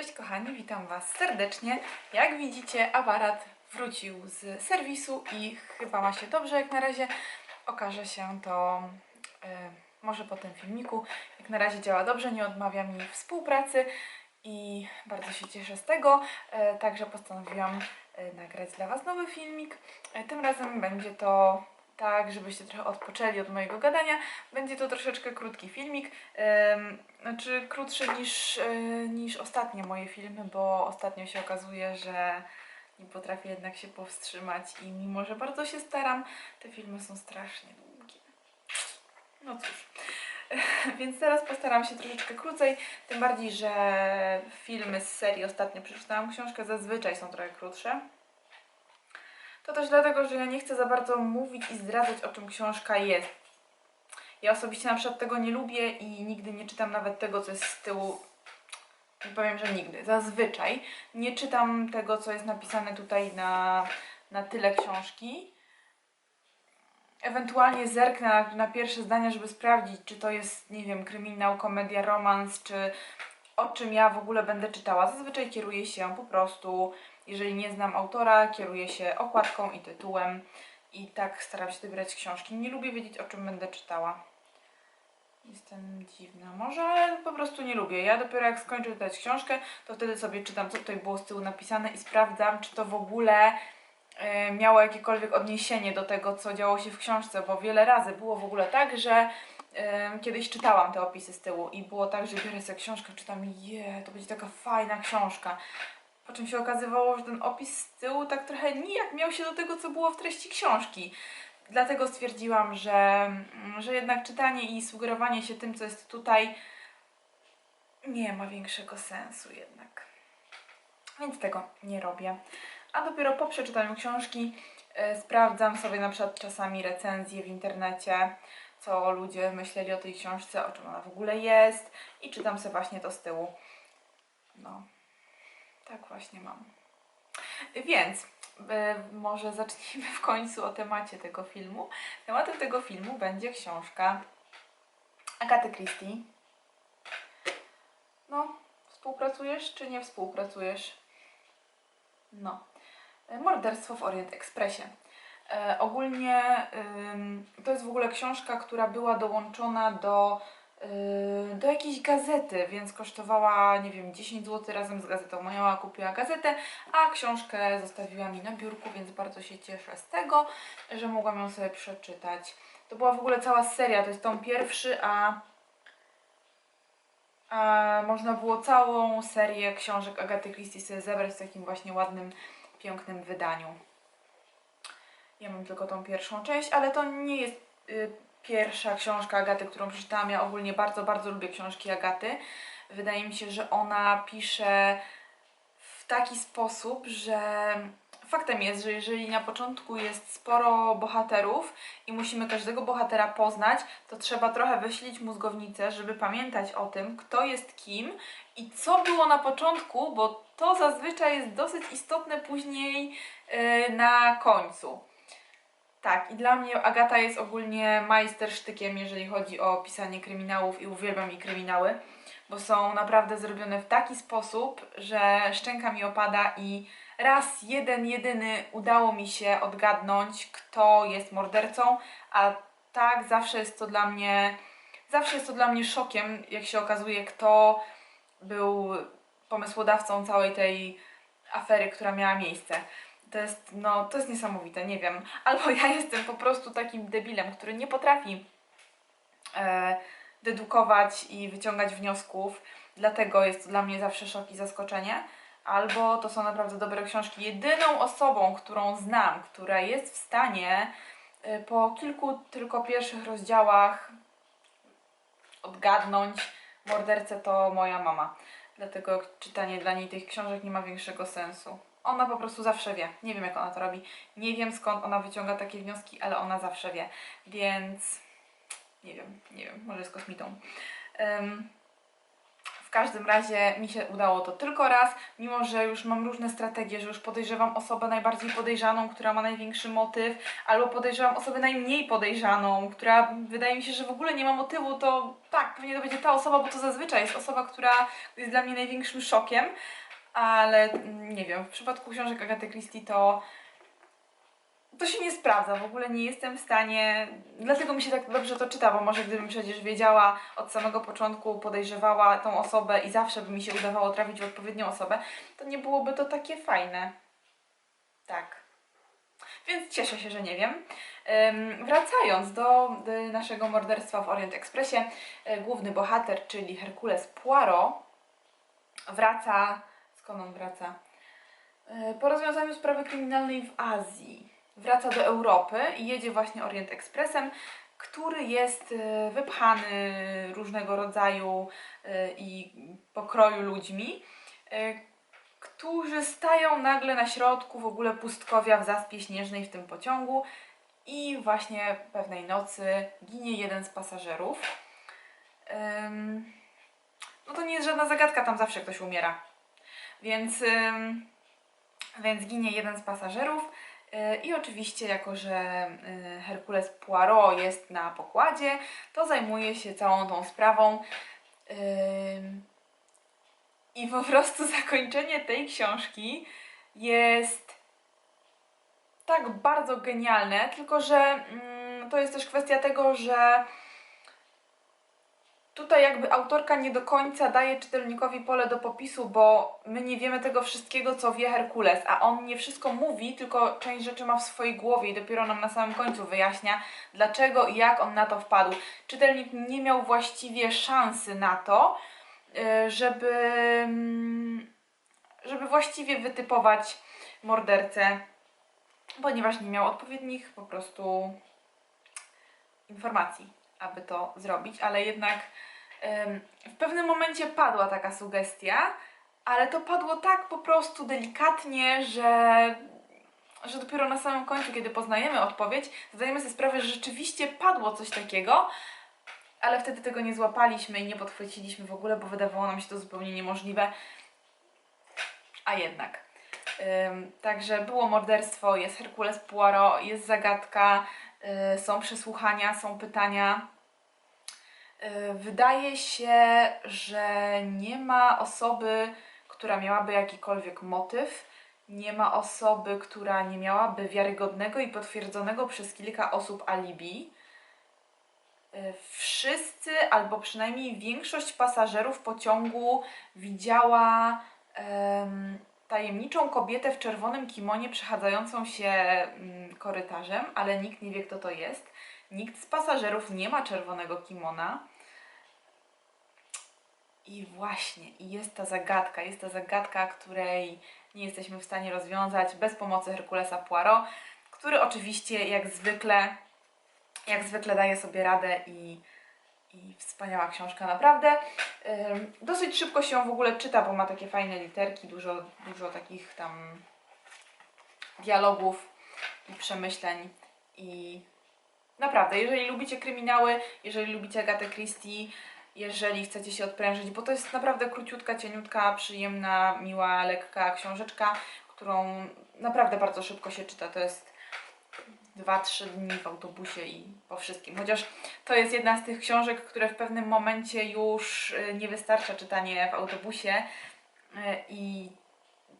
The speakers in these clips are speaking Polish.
Cześć kochani, witam Was serdecznie. Jak widzicie, aparat wrócił z serwisu i chyba ma się dobrze jak na razie. Okaże się to e, może po tym filmiku. Jak na razie działa dobrze, nie odmawia mi współpracy i bardzo się cieszę z tego. E, także postanowiłam e, nagrać dla Was nowy filmik. E, tym razem będzie to tak, żebyście trochę odpoczęli od mojego gadania. Będzie to troszeczkę krótki filmik, znaczy krótszy niż, e, niż ostatnie moje filmy, bo ostatnio się okazuje, że nie potrafię jednak się powstrzymać i mimo, że bardzo się staram, te filmy są strasznie długie. No cóż. Więc teraz postaram się troszeczkę krócej, tym bardziej, że filmy z serii ostatnio przeczytałam książkę, zazwyczaj są trochę krótsze. To też dlatego, że ja nie chcę za bardzo mówić i zdradzać, o czym książka jest. Ja osobiście na przykład tego nie lubię i nigdy nie czytam nawet tego, co jest z tyłu. Nie powiem, że nigdy. Zazwyczaj nie czytam tego, co jest napisane tutaj na, na tyle książki. Ewentualnie zerknę na, na pierwsze zdania, żeby sprawdzić, czy to jest, nie wiem, kryminał, komedia, romans, czy o czym ja w ogóle będę czytała. Zazwyczaj kieruję się po prostu, jeżeli nie znam autora, kieruję się okładką i tytułem i tak staram się dobierać książki. Nie lubię wiedzieć, o czym będę czytała. Jestem dziwna. Może, ale po prostu nie lubię. Ja dopiero jak skończę czytać książkę, to wtedy sobie czytam, co tutaj było z tyłu napisane i sprawdzam, czy to w ogóle e, miało jakiekolwiek odniesienie do tego, co działo się w książce, bo wiele razy było w ogóle tak, że kiedyś czytałam te opisy z tyłu i było tak, że biorę sobie książkę, czytam je, to będzie taka fajna książka. Po czym się okazywało, że ten opis z tyłu tak trochę nijak miał się do tego, co było w treści książki. Dlatego stwierdziłam, że, mm, że jednak czytanie i sugerowanie się tym, co jest tutaj, nie ma większego sensu jednak. Więc tego nie robię. A dopiero po przeczytaniu książki sprawdzam sobie na przykład czasami recenzje w internecie, co ludzie myśleli o tej książce, o czym ona w ogóle jest i czytam sobie właśnie to z tyłu. No, tak właśnie mam. Więc e, może zacznijmy w końcu o temacie tego filmu. Tematem tego filmu będzie książka Agaty Christie. No, współpracujesz czy nie współpracujesz? No. E, Morderstwo w Orient Expressie. E, ogólnie ym, to jest w ogóle książka, która była dołączona do, y, do jakiejś gazety, więc kosztowała, nie wiem, 10 zł razem z gazetą. Moja kupiła gazetę, a książkę zostawiła mi na biurku, więc bardzo się cieszę z tego, że mogłam ją sobie przeczytać. To była w ogóle cała seria, to jest tom pierwszy, a, a można było całą serię książek Agaty Christie sobie zebrać w takim właśnie ładnym, pięknym wydaniu. Ja mam tylko tą pierwszą część, ale to nie jest y, pierwsza książka Agaty, którą przeczytałam. Ja ogólnie bardzo, bardzo lubię książki Agaty. Wydaje mi się, że ona pisze w taki sposób, że faktem jest, że jeżeli na początku jest sporo bohaterów i musimy każdego bohatera poznać, to trzeba trochę wyślić mózgownicę, żeby pamiętać o tym, kto jest kim i co było na początku, bo to zazwyczaj jest dosyć istotne później yy, na końcu. Tak, i dla mnie Agata jest ogólnie majstersztykiem, jeżeli chodzi o pisanie kryminałów i uwielbiam jej kryminały, bo są naprawdę zrobione w taki sposób, że szczęka mi opada i raz jeden, jedyny udało mi się odgadnąć, kto jest mordercą, a tak zawsze jest to dla mnie, zawsze jest to dla mnie szokiem, jak się okazuje, kto był pomysłodawcą całej tej afery, która miała miejsce. To jest, no, to jest niesamowite, nie wiem. Albo ja jestem po prostu takim debilem, który nie potrafi e, dedukować i wyciągać wniosków, dlatego jest to dla mnie zawsze szok i zaskoczenie. Albo to są naprawdę dobre książki. Jedyną osobą, którą znam, która jest w stanie e, po kilku tylko pierwszych rozdziałach odgadnąć mordercę, to moja mama. Dlatego czytanie dla niej tych książek nie ma większego sensu. Ona po prostu zawsze wie. Nie wiem, jak ona to robi. Nie wiem, skąd ona wyciąga takie wnioski, ale ona zawsze wie. Więc nie wiem, nie wiem, może jest kosmitą. Em, w każdym razie mi się udało to tylko raz, mimo że już mam różne strategie, że już podejrzewam osobę najbardziej podejrzaną, która ma największy motyw, albo podejrzewam osobę najmniej podejrzaną, która wydaje mi się, że w ogóle nie ma motywu, to tak, pewnie to będzie ta osoba, bo to zazwyczaj jest osoba, która jest dla mnie największym szokiem, ale mm, nie wiem, w przypadku książek Agaty Christie to to się nie sprawdza, w ogóle nie jestem w stanie, dlatego mi się tak dobrze to czyta, bo może gdybym przecież wiedziała od samego początku, podejrzewała tą osobę i zawsze by mi się udawało trafić w odpowiednią osobę, to nie byłoby to takie fajne. Tak. Więc cieszę się, że nie wiem. Wracając do, do naszego morderstwa w Orient Expressie, y, główny bohater, czyli Herkules Poirot, wraca. Skąd on wraca? Y, Po rozwiązaniu sprawy kryminalnej w Azji. Wraca do Europy i jedzie właśnie Orient Expressem, który jest y, wypchany różnego rodzaju y, i pokroju ludźmi, y, którzy stają nagle na środku w ogóle pustkowia w zaspie śnieżnej w tym pociągu i właśnie pewnej nocy ginie jeden z pasażerów. No to nie jest żadna zagadka, tam zawsze ktoś umiera. Więc, więc ginie jeden z pasażerów. Y, I oczywiście, jako że y, Herkules Poirot jest na pokładzie, to zajmuje się całą tą sprawą. I po prostu zakończenie tej książki jest tak bardzo genialne, tylko że mm, to jest też kwestia tego, że tutaj jakby autorka nie do końca daje czytelnikowi pole do popisu, bo my nie wiemy tego wszystkiego, co wie Herkules, a on nie wszystko mówi, tylko część rzeczy ma w swojej głowie i dopiero nam na samym końcu wyjaśnia, dlaczego i jak on na to wpadł. Czytelnik nie miał właściwie szansy na to, y, żeby, mm, żeby właściwie wytypować mordercę, ponieważ nie miał odpowiednich po prostu informacji, aby to zrobić, ale jednak w pewnym momencie padła taka sugestia, ale to padło tak po prostu delikatnie, że, że dopiero na samym końcu, kiedy poznajemy odpowiedź, zdajemy sobie sprawę, że rzeczywiście padło coś takiego, ale wtedy tego nie złapaliśmy i nie podchwyciliśmy w ogóle, bo wydawało nam się to zupełnie niemożliwe. A jednak. Ym, także było morderstwo, jest Herkules Poirot, jest zagadka, są przesłuchania, są pytania. Y, wydaje się, że nie ma osoby, która miałaby jakikolwiek motyw, nie ma osoby, która nie miałaby wiarygodnego i potwierdzonego przez kilka osób alibi. Y, Wszyscy, albo przynajmniej większość pasażerów pociągu widziała em, tajemniczą kobietę w czerwonym kimonie przechadzającą się mm, korytarzem, ale nikt nie wie, kto to jest. Nikt z pasażerów nie ma czerwonego kimona. I właśnie, i jest ta zagadka, jest ta zagadka, której nie jesteśmy w stanie rozwiązać bez pomocy Herkulesa Poirot, który oczywiście jak zwykle, jak zwykle daje sobie radę i, i wspaniała książka naprawdę. Dosyć szybko się ją w ogóle czyta, bo ma takie fajne literki, dużo, dużo takich tam dialogów i przemyśleń i naprawdę, jeżeli lubicie kryminały, jeżeli lubicie Agatę Christie, jeżeli chcecie się odprężyć, bo to jest naprawdę króciutka, cieniutka, przyjemna, miła, lekka książeczka, którą naprawdę bardzo szybko się czyta. To jest 2-3 dni w autobusie i po wszystkim. Chociaż to jest jedna z tych książek, które w pewnym momencie już y, nie wystarcza czytanie w autobusie y, i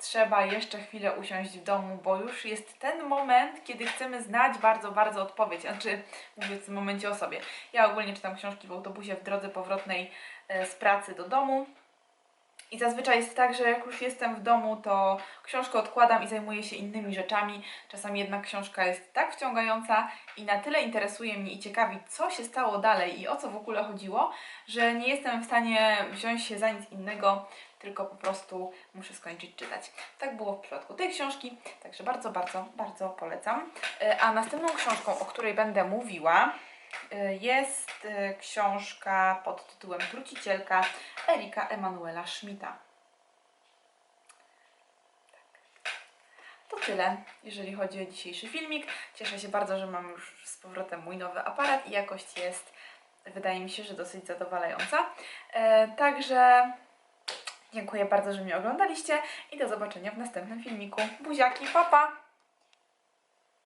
trzeba jeszcze chwilę usiąść w domu, bo już jest ten moment, kiedy chcemy znać bardzo, bardzo odpowiedź. Znaczy, mówię w tym momencie o sobie. Ja ogólnie czytam książki w autobusie w drodze powrotnej e, z pracy do domu. I zazwyczaj jest tak, że jak już jestem w domu, to książkę odkładam i zajmuję się innymi rzeczami. Czasami jednak książka jest tak wciągająca i na tyle interesuje mnie i ciekawi, co się stało dalej i o co w ogóle chodziło, że nie jestem w stanie wziąć się za nic innego, tylko po prostu muszę skończyć czytać. Tak było w przypadku tej książki, także bardzo, bardzo, bardzo polecam. E, A następną książką, o której będę mówiła, jest e, książka pod tytułem Trucicielka Erika Emanuela Schmidta. Tak. To tyle, jeżeli chodzi o dzisiejszy filmik. Cieszę się bardzo, że mam już z powrotem mój nowy aparat i jakość jest, wydaje mi się, że dosyć zadowalająca. E, także Dziękuję bardzo, że mnie oglądaliście i do zobaczenia w następnym filmiku. Buziaki, papa! Pa.